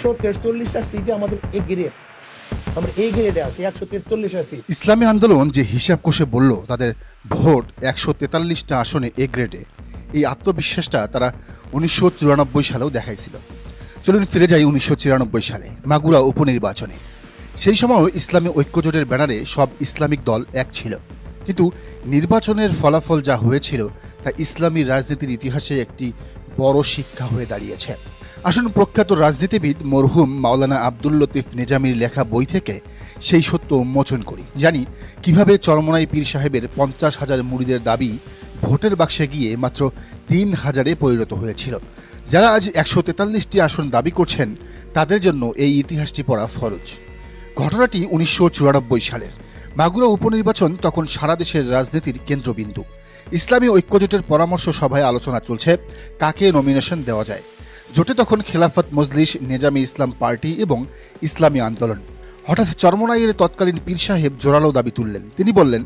একশো তেরচল্লিশটা সিটে আমাদের এ গ্রেড আমরা এই গ্রেডে আছি, একশো সিট ইসলামী আন্দোলন যে হিসাব কষে বলল, তাদের ভোট একশো তেতাল্লিশটা আসনে এ গ্রেডে এই আত্মবিশ্বাসটা তারা উনিশশো চুরানব্বই সালেও দেখাইছিল। চলুন ফিরে যাই উনিশশো চিরানব্বই সালে, মাগুরা উপনির্বাচনে। সেই সময় ইসলামী ঐক্যজোটের ব্যানারে সব ইসলামিক দল এক ছিল। কিন্তু নির্বাচনের ফলাফল যা হয়েছিল, তা ইসলামী রাজনীতির ইতিহাসে একটি বড় শিক্ষা হয়ে দাঁড়িয়েছে। আসুন প্রখ্যাত রাজনীতিবিদ মরহুম মাওলানা আব্দুল লতিফ নিজামীর লেখা বই থেকে সেই সত্য উন্মোচন করি। জানি কীভাবে চরমনাই পীর সাহেবের পঞ্চাশ হাজার মুড়িদের দাবি ভোটের বাক্সে গিয়ে মাত্র তিন হাজারে পরিণত হয়েছিল। যারা আজ একশো তেতাল্লিশটি আসন দাবি করছেন, তাদের জন্য এই ইতিহাসটি পড়া ফরজ। ঘটনাটি উনিশশো চুরানব্বই সালের। মাগুরা উপনির্বাচন তখন সারা দেশের রাজনীতির কেন্দ্রবিন্দু। ইসলামী ঐক্যজোটের পরামর্শ সভায় আলোচনা চলছে, কাকে নমিনেশন দেওয়া যায়? জোটে তখন খেলাফত, মজলিস, নেজামি ইসলাম পার্টি এবং ইসলামী আন্দোলন। হঠাৎ চরমনাইয়ের তৎকালীন পীর সাহেব জোরালো দাবি তুললেন। তিনি বললেন,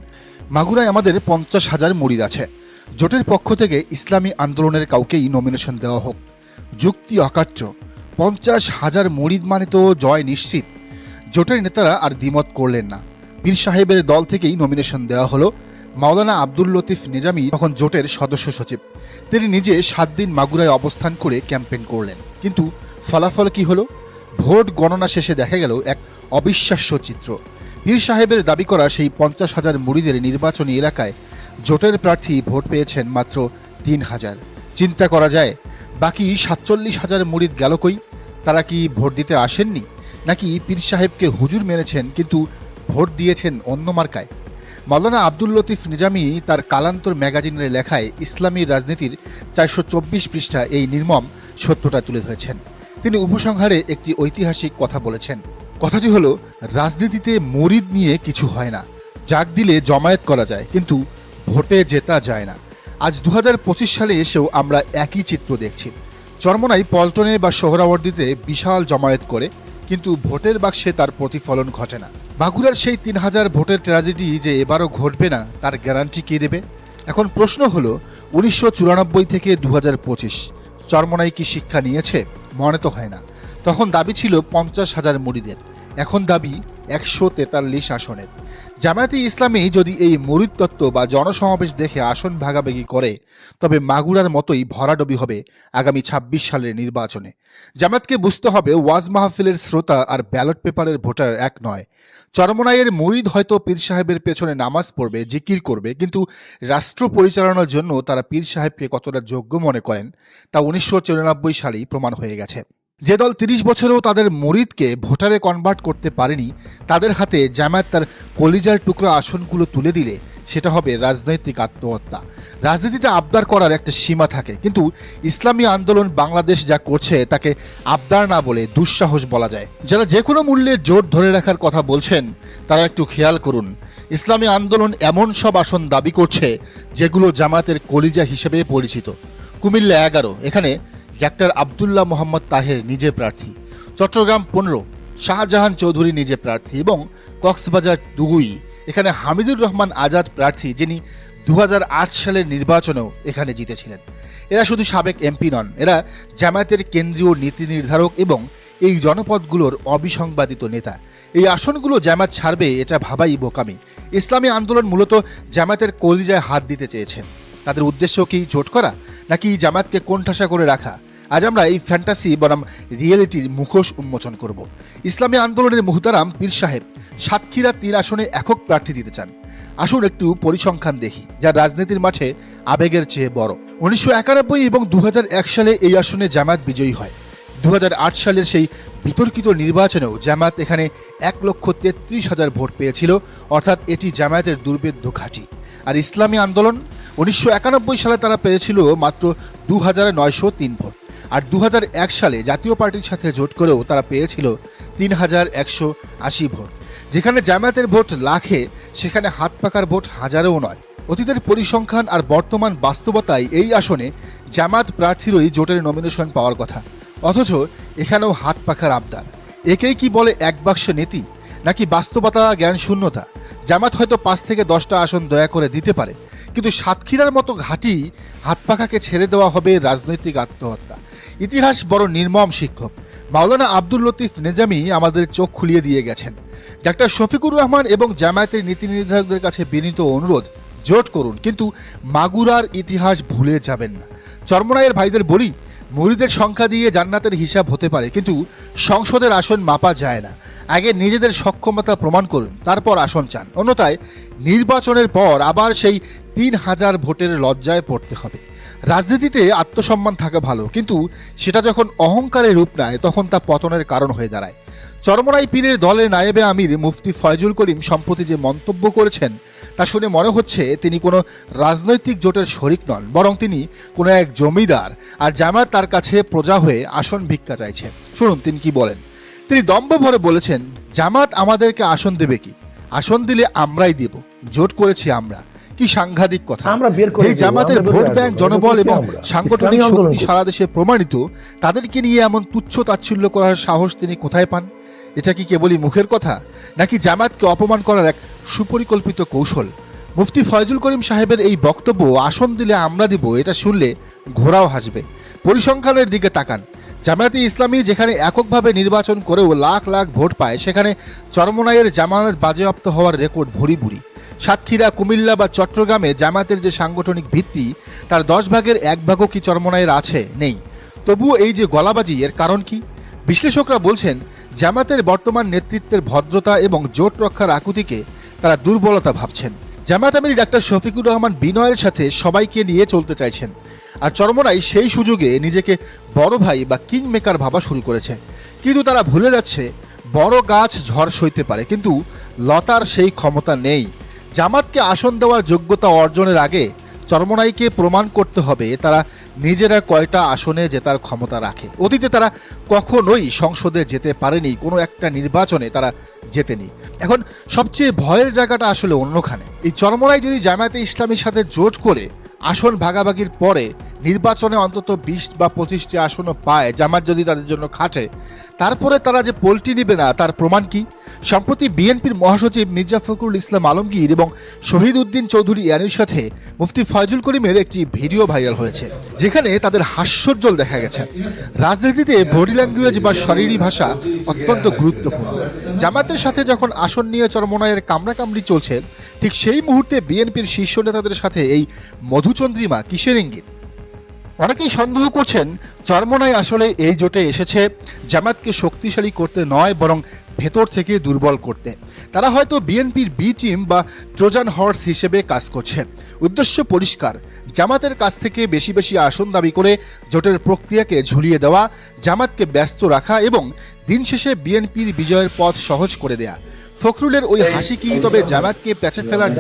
মাগুরায় আমাদের পঞ্চাশ হাজার মরিদ আছে। জোটের পক্ষ থেকে ইসলামী আন্দোলনের কাউকেই নমিনেশন দেওয়া হোক। যুক্তি অকাট্য। পঞ্চাশ হাজার মরিদ মানে তো জয় নিশ্চিত। জোটের নেতারা আর দ্বিমত করলেন না। পীর সাহেবের দল থেকেই নমিনেশন দেওয়া হলো। মাওলানা আব্দুল লতিফ নিজামী তখন জোটের সদস্য সচিব। তিনি নিজে সাত দিন মাগুরায় অবস্থান করে ক্যাম্পেইন করলেন। কিন্তু ফলাফল কি হলো? ভোট গণনা শেষে দেখা গেল এক অবিশ্বাস্য চিত্র। পীর সাহেবের দাবি করা সেই পঞ্চাশ হাজার মুড়িদের নির্বাচনী এলাকায় জোটের প্রার্থী ভোট পেয়েছেন মাত্র তিন হাজার। চিন্তা করা যায়, বাকি সাতচল্লিশ হাজার মুড়িদ গেল কই? তারা কি ভোট দিতে আসেননি? নাকি পীর সাহেবকে হুজুর মেরেছেন কিন্তু ভোট দিয়েছেন অন্য মার্কায়? মাওলানা আব্দুল লতিফ নিজামী তার কালান্তর ম্যাগাজিনের লেখায় ইসলামী রাজনীতির চারশো চব্বিশ পৃষ্ঠা এই নির্মম সত্যটা তুলে ধরেছেন। তিনি উপসংহারে একটি ঐতিহাসিক কথা বলেছেন। কথাটি হলো, রাজনীতিতে মরিদ নিয়ে কিছু হয় না। জাগ দিলে জমায়েত করা যায়, কিন্তু ভোটে জেতা যায় না। আজ দু হাজার পঁচিশ সালে এসেও আমরা একই চিত্র দেখছি। চরমনাই পল্টনে বা সোহরাওয়ার্দিতে বিশাল জমায়েত করে কিন্তু ভোটের বাক্সে তার প্রতিফলন ঘটে না। বাঁকুড়ার সেই তিন হাজার ভোটের ট্র্যাজেডি যে এবারও ঘটবে না, তার গ্যারান্টি কে দেবে? এখন প্রশ্ন হলো, উনিশশো চুরানব্বই থেকে দু হাজার পঁচিশ চরমনাই কি শিক্ষা নিয়েছে, মনে তো হয় না। তখন দাবি ছিল পঞ্চাশ হাজার মুড়িদের। এখন দাবি একশো তেতাল্লিশ আসনের। জামায়াতে ইসলামী যদি এই মরিদ তত্ত্ব বা জনসমাবেশ দেখে আসন ভাগাভাগি করে, তবে মাগুরার মতোই ভরাডবি হবে আগামী ২৬ সালের নির্বাচনে। জামাতকে বুঝতে হবে ওয়াজ মাহফিলের শ্রোতা আর ব্যালট পেপারের ভোটার এক নয়। চরমনাইয়ের মরিদ হয়তো পীর সাহেবের পেছনে নামাজ পড়বে, জিকির করবে, কিন্তু রাষ্ট্র পরিচালনার জন্য তারা পীর সাহেবকে কতটা যোগ্য মনে করেন, তা উনিশশো চুরানব্বই সালেই প্রমাণ হয়ে গেছে। যে দল তিরিশ বছরেও তাদের মরিদকে ভোটারে কনভার্ট করতে পারেনি, তাদের হাতে জামায়াত তার কলিজার টুকরো আসনগুলো তুলে দিলে, সেটা হবে রাজনৈতিক আত্মহত্যা। রাজনীতিতে আবদার করার একটা সীমা থাকে, কিন্তু ইসলামী আন্দোলন বাংলাদেশ যা করছে তাকে আবদার না বলে দুঃসাহস বলা যায়। যারা যে কোনো মূল্যে জোট ধরে রাখার কথা বলছেন, তারা একটু খেয়াল করুন। ইসলামী আন্দোলন এমন সব আসন দাবি করছে, যেগুলো জামায়াতের কলিজা হিসেবে পরিচিত। কুমিল্লা এগারো, এখানে ডাক্তার আবদুল্লাহ মোহাম্মদ তাহের নিজে প্রার্থী, চট্টগ্রাম পনেরো, শাহজাহান চৌধুরী নিজে প্রার্থী এবং কক্সবাজার দুই। এখানে হামিদুর রহমান আজাদ প্রার্থী, যিনি দু হাজার আট সালের নির্বাচনেও এখানে জিতেছিলেন। এরা শুধু সাবেক এমপি নন, এরা জামায়াতের কেন্দ্রীয় নীতি নির্ধারক এবং এই জনপদগুলোর অবিসংবাদিত নেতা। এই আসনগুলো জামায়াত ছাড়বে এটা ভাবাই বোকামি। ইসলামী আন্দোলন মূলত জামায়াতের কলিজায় হাত দিতে চেয়েছে। তাদের উদ্দেশ্য কি জোট করা? নাকি জামাতকে কোণঠাসা করে রাখা? আজ আমরা এই ফ্যান্টাসি বনাম রিয়েলিটির মুখোশ উন্মোচন করব। ইসলামী আন্দোলনের মুহতারাম পীর সাহেব সাতক্ষীরা তিন আসনে একক প্রার্থী দিতে চান। আসুন একটু পরিসংখ্যান দেখি, যা রাজনীতির মাঠে আবেগের চেয়ে বড়। উনিশশো একানব্বই এবং দু হাজার এক সালে এই আসনে জামায়াত বিজয়ী হয়। দু হাজার আট সালের সেই বিতর্কিত নির্বাচনেও জামায়াত এখানে এক লক্ষ তেত্রিশ হাজার ভোট পেয়েছিল, অর্থাৎ এটি জামায়াতের দুর্বেদ্য ঘাঁটি। আর ইসলামী আন্দোলন উনিশশো একানব্বই সালে তারা পেয়েছিল মাত্র দু হাজার নয়শো তিন ভোট। আর দু সালে জাতীয় পার্টির সাথে জোট করেও তারা পেয়েছিল তিন হাজার একশো আশি ভোট। যেখানে জামায়াতের ভোট লাখে, সেখানে হাত পাকার ভোট হাজারেও নয়। অতীতের পরিসংখ্যান আর বর্তমান বাস্তবতায় এই আসনে জামাত প্রার্থীরই জোটের নমিনেশন পাওয়ার কথা। অথচ এখানেও হাত পাখার আবদার। একেই কি বলে এক বাক্স নীতি? নাকি বাস্তবতা জ্ঞান শূন্যতা জামাত হয়তো পাঁচ থেকে দশটা আসন দয়া করে দিতে পারে। কিন্তু সাতক্ষীরার মতো ঘাঁটি হাত পাখাকে ছেড়ে দেওয়া হবে রাজনৈতিক আত্মহত্যা। ইতিহাস বড় নির্মম শিক্ষক। মাওলানা আব্দুল লতিফ নেজামি আমাদের চোখ খুলিয়ে দিয়ে গেছেন। ডাক্তার শফিকুর রহমান এবং জামায়াতের নীতি নির্ধারকদের কাছে বিনীত অনুরোধ, জোট করুন, কিন্তু মাগুরার ইতিহাস ভুলে যাবেন না। চর্মনায়ের ভাইদের বলি, মুরিদের সংখ্যা দিয়ে জান্নাতের হিসাব হতে পারে, কিন্তু সংসদের আসন মাপা যায় না। আগে নিজেদের সক্ষমতা প্রমাণ করুন, তারপর আসন চান। অন্যথায় নির্বাচনের পর আবার সেই তিন হাজার ভোটের লজ্জায় পড়তে হবে। রাজনীতিতে আত্মসম্মান থাকা ভালো, কিন্তু সেটা যখন অহংকারে রূপ নেয়, তখন তা পতনের কারণ হয়ে দাঁড়ায়। চরমরাই পীরের দলের নায়েবে আমির মুফতি ফয়জুল করিম সম্প্রতি যে মন্তব্য করেছেন, তা শুনে মনে হচ্ছে তিনি কোনো রাজনৈতিক জোটের শরিক নন, বরং তিনি কোনো এক জমিদার, আর জামাত তার কাছে প্রজা হয়ে আসন ভিক্ষা চাইছে। শুনুন তিনি কি বলেন। তিনি দম্ভ ভরে বলেছেন জামাত আমাদেরকে আসন দেবে কি? আসন দিলে আমরাই দেব, জোট করেছি আমরা। কি সাংঘাতিক কথা। আমরা বের করে যে জামাতের ভোট ব্যাংক জনবল এবং সাংগঠনিক শক্তি সারা দেশে প্রমাণিত তাদেরকে নিয়ে এমন তুচ্ছ তাচ্ছিল্য করার সাহস তিনি কোথায় পান? এটা কি কেবলই মুখের কথা নাকি জামাতকে অপমান করার এক সুপরিকল্পিত কৌশল? মুফতি ফয়জুল করিম সাহেবের এই বক্তব্য আসন দিলে আমরা দিব এটা শুনলে ঘোড়াও হাসবে। পরিসংখ্যানের দিকে তাকান। জামায়াতে ইসলামী যেখানে এককভাবে নির্বাচন করেও লাখ লাখ ভোট পায় সেখানে চরমনাইয়ের জামানত বাজেয়াপ্ত হওয়ার রেকর্ড ভুরি ভুরি। সাতক্ষীরা, কুমিল্লা বা চট্টগ্রামে জামাতের যে সাংগঠনিক ভিত্তি, তার দশ ভাগের এক ভাগও কি চরমনাইয়ের আছে? নেই। তবুও এই যে গলাবাজি, এর কারণ কি? বিশ্লেষকরা বলছেন, জামাতের বর্তমান নেতৃত্বের ভদ্রতা এবং জোট রক্ষার আকুতিকে তারা দুর্বলতা ভাবছেন। জামাত আমির ডাক্তার শফিকুর রহমান বিনয়ের সাথে সবাইকে নিয়ে চলতে চাইছেন। আর চরমনাই সেই সুযোগে নিজেকে বড় ভাই বা কিং মেকার ভাবা শুরু করেছে। কিন্তু তারা ভুলে যাচ্ছে, বড় গাছ ঝড় সইতে পারে, কিন্তু লতার সেই ক্ষমতা নেই। জামাতকে আসন দেওয়ার যোগ্যতা অর্জনের আগে চরমনাইকে প্রমাণ করতে হবে, তারা নিজেরা কয়টা আসনে জেতার ক্ষমতা রাখে। অতীতে তারা কখনোই সংসদে যেতে পারেনি, কোনো একটা নির্বাচনে তারা জেতেনি। এখন সবচেয়ে ভয়ের জায়গাটা আসলে অন্যখানে। এই চরমনাই যদি জামায়াতে ইসলামীর সাথে জোট করে, আসন ভাগাভাগির পরে নির্বাচনে অন্তত বিশ বা পঁচিশটি আসনও পায় জামাত যদি তাদের জন্য খাটে। তারপরে তারা যে পোলটি নেবে না, তার প্রমাণ কি? সম্প্রতি বিএনপির মহাসচিব মির্জা ফখরুল ইসলাম আলমগীর এবং শহীদ উদ্দিন চৌধুরী ইয়ানির সাথে মুফতি ফয়জুল করিমের একটি ভিডিও ভাইরাল হয়েছে, যেখানে তাদের হাস্যোজ্জ্বল দেখা গেছে। রাজনীতিতে বডি ল্যাঙ্গুয়েজ বা শরীরী ভাষা অত্যন্ত গুরুত্বপূর্ণ। জামাতের সাথে যখন আসন নিয়ে চরমনায়ের কামড়াকামড়ি চলছে, ঠিক সেই মুহূর্তে বিএনপির শীর্ষ নেতাদের সাথে এই মধুচন্দ্রিমা কিসের ইঙ্গিত? অনেকেই সন্দেহ করছেন চরমনায় আসলে এই জোটে এসেছে জামাতকে শক্তিশালী করতে নয়, বরং ভেতর থেকে দুর্বল করতে। তারা হয়তো বিএনপির বি টিম বা ট্রোজান হর্স হিসেবে কাজ করছে। উদ্দেশ্য পরিষ্কার, জামাতের কাছ থেকে বেশি বেশি আসন দাবি করে জোটের প্রক্রিয়াকে ঝুলিয়ে দেওয়া, জামাতকে ব্যস্ত রাখা এবং দিন শেষে বিএনপির বিজয়ের পথ সহজ করে দেয়া। ফখরুলের ওই হাসি কি তবে জামাতকে প্যাচে ফেলার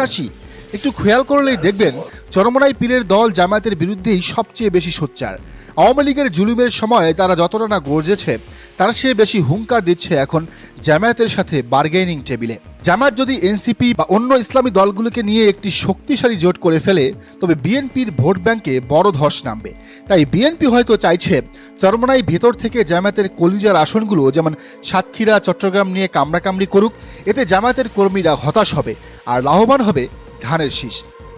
হাসি? একটু খেয়াল করলেই দেখবেন, চরমনাই পীরের দল জামায়াতের বিরুদ্ধেই সবচেয়ে বেশি সোচ্চার। আওয়ামী লীগের জুলুমের সময় তারা যতটা না গর্জেছে, তার চেয়ে বেশি হুঙ্কার দিচ্ছে এখন জামায়াতের সাথে বার্গেনিং টেবিলে। জামায়াত যদি এনসিপি বা অন্য ইসলামী দলগুলোকে নিয়ে একটি শক্তিশালী জোট করে ফেলে, তবে বিএনপির ভোট ব্যাংকে বড় ধস নামবে। তাই বিএনপি হয়তো চাইছে, চরমনাই ভেতর থেকে জামায়াতের কলিজার আসনগুলো যেমন সাতক্ষীরা, চট্টগ্রাম নিয়ে কামড়াকামড়ি করুক, এতে জামায়াতের কর্মীরা হতাশ হবে, আর লাভবান হবে ধানের শীষ।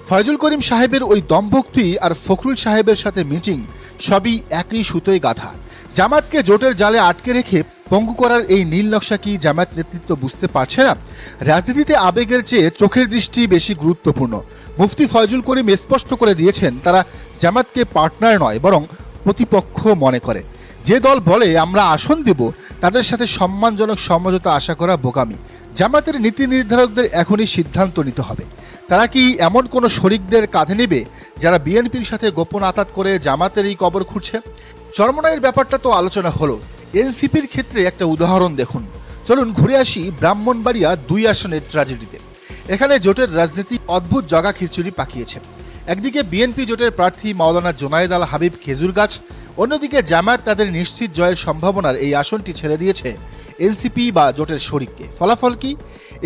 ফয়জুল করিম সাহেবের ওই দম্ভক্তি আর ফখরুল সাহেবের সাথে মিটিং, সবই একই সুতোয় গাথা জামাতকে জোটের জালে আটকে রেখে পঙ্গু করার এই নীল নকশা কি জামাত নেতৃত্ব বুঝতে পারছে না? রাজনীতিতে আবেগের চেয়ে চোখের দৃষ্টি বেশি গুরুত্বপূর্ণ। মুফতি ফয়জুল করিম স্পষ্ট করে দিয়েছেন, তারা জামাতকে পার্টনার নয়, বরং প্রতিপক্ষ মনে করে। যে দল বলে, আমরা আসন দেব, তাদের সাথে সম্মানজনক সমঝোতা আশা করা বোকামি। জামাতের নীতি নির্ধারকদের এখনই সিদ্ধান্ত নিতে হবে। তারা কি এমন কোনো শরিকদের কাঁধে নেবে যারা বিএনপির সাথে গোপন আতাত করে জামাতের এই কবর খুঁড়ছে? চরমনাইয়ের ব্যাপারটা তো আলোচনা হলো। এনসিপির ক্ষেত্রে একটা উদাহরণ দেখুন। চলুন ঘুরে আসি ব্রাহ্মণবাড়িয়া দুই আসনের ট্র্যাজেডিতে। এখানে জোটের রাজনীতি অদ্ভুত জগা খিচুড়ি পাকিয়েছে। একদিকে বিএনপি জোটের প্রার্থী মাওলানা জোনায়েদ আল হাবিব খেজুর গাছ অন্যদিকে জামায়াত তাদের নিশ্চিত জয়ের সম্ভাবনার এই আসনটি ছেড়ে দিয়েছে এনসিপি বা জোটের শরিককে। ফলাফল কি?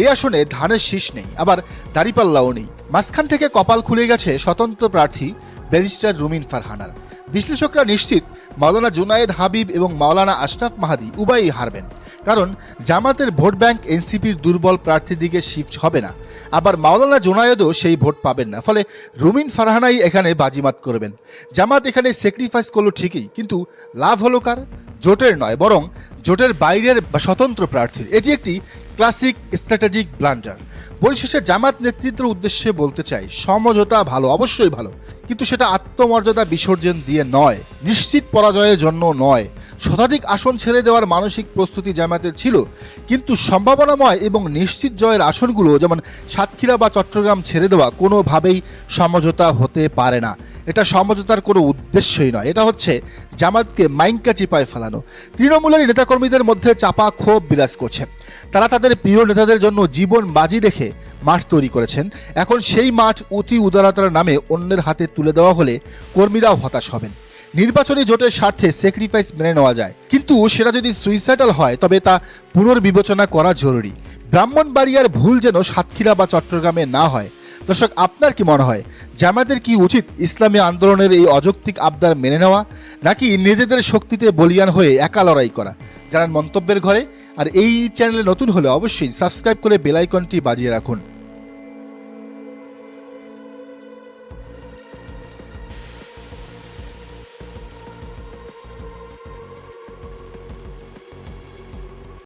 এই আসনে ধানের শীষ নেই, আবার দাড়িপাল্লাও নেই। মাঝখান থেকে কপাল খুলে গেছে স্বতন্ত্র প্রার্থী ব্যারিস্টার রুমিন ফারহানার। বিশ্লেষকরা নিশ্চিত মাওলানা জুনায়েদ হাবিব এবং মাওলানা আশরাফ মাহাদি উভয়ই হারবেন। কারণ জামাতের ভোট ব্যাংক এনসিপির দুর্বল প্রার্থীর দিকে শিফট হবে না। আবার মাওলানা জোনায়েদও সেই ভোট পাবেন না। ফলে রুমিন ফারহানাই এখানে বাজিমাত করবেন। জামাত এখানে স্যাক্রিফাইস করল ঠিকই, কিন্তু লাভ হলো কার? জোটের নয়, বরং জোটের বাইরের বা স্বতন্ত্র প্রার্থীর। এটি একটি ক্লাসিক স্ট্র্যাটেজিক ব্লান্ডার পরিশেষে জামাত নেতৃত্বের উদ্দেশ্যে বলতে চাই, সমঝোতা ভালো, অবশ্যই ভালো। কিন্তু সেটা আত্মমর্যাদা বিসর্জন দিয়ে নয়, নিশ্চিত পরাজয়ের জন্য নয়। শতাধিক আসন ছেড়ে দেওয়ার মানসিক প্রস্তুতি জামাতের ছিল। কিন্তু সম্ভাবনাময় এবং নিশ্চিত জয়ের আসনগুলো, যেমন সাতক্ষীরা বা চট্টগ্রাম ছেড়ে দেওয়া, কোনোভাবেই সমঝোতা হতে পারে না। এটা সমঝোতার কোনো উদ্দেশ্যই নয়। এটা হচ্ছে জামাতকে মাইনকা চিপায় ফেলানো। তৃণমূলের নেতাকর্মীদের মধ্যে চাপা ক্ষোভ বিরাজ করছে। তারা তাদের প্রিয় নেতাদের জন্য জীবন বাজি রেখে মাঠ তৈরি করেছেন। এখন সেই মাঠ অতি উদারতার নামে অন্যের হাতে তুলে দেওয়া হলে কর্মীরাও হতাশ হবেন। নির্বাচনী জোটের স্বার্থে স্যাক্রিফাইস মেনে নেওয়া যায়। কিন্তু সেটা যদি সুইসাইডাল হয়, তবে তা পুনর্বিবেচনা করা জরুরি। ব্রাহ্মণবাড়িয়ার ভুল যেন সাতক্ষীরা বা চট্টগ্রামে না হয়। দর্শক, আপনার কি মনে হয়? জামাতের কি উচিত ইসলামী আন্দোলনের এই অযৌক্তিক আবদার মেনে নেওয়া, নাকি নিজেদের শক্তিতে বলিয়ান হয়ে একা লড়াই করা? জানান মন্তব্যের ঘরে। আর এই চ্যানেলে নতুন হলে অবশ্যই সাবস্ক্রাইব করে বেলাইকনটি বাজিয়ে রাখুন।